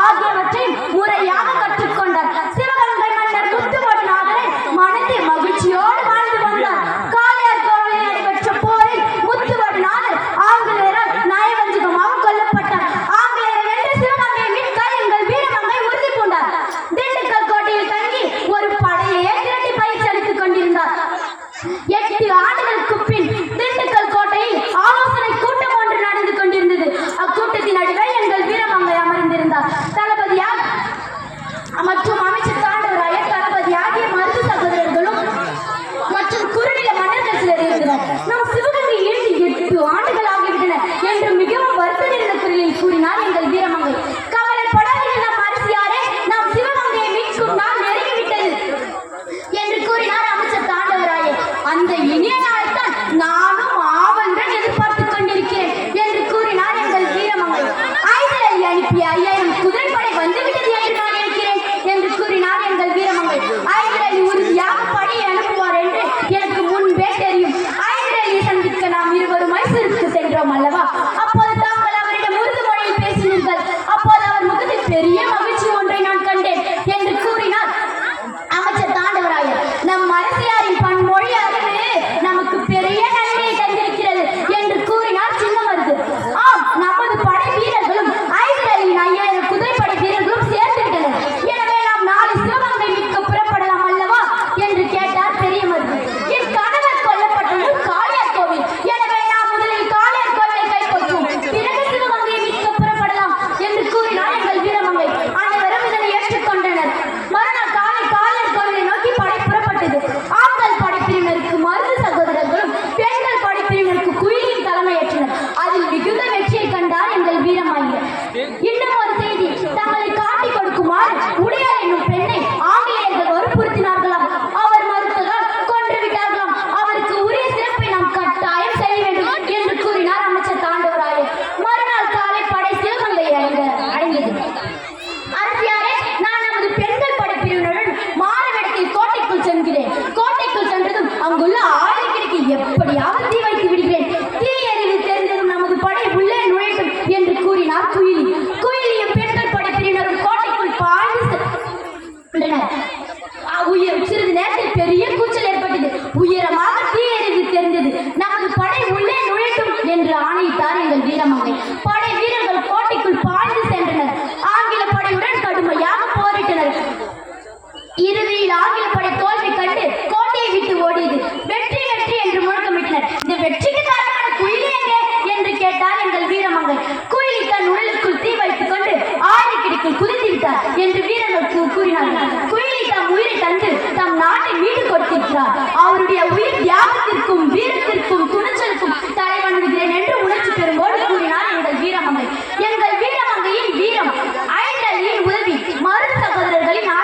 ஆதி என்று எங்கள் வீரமங்கை. படை வீர சகோதரர்களின் ஆற்றல்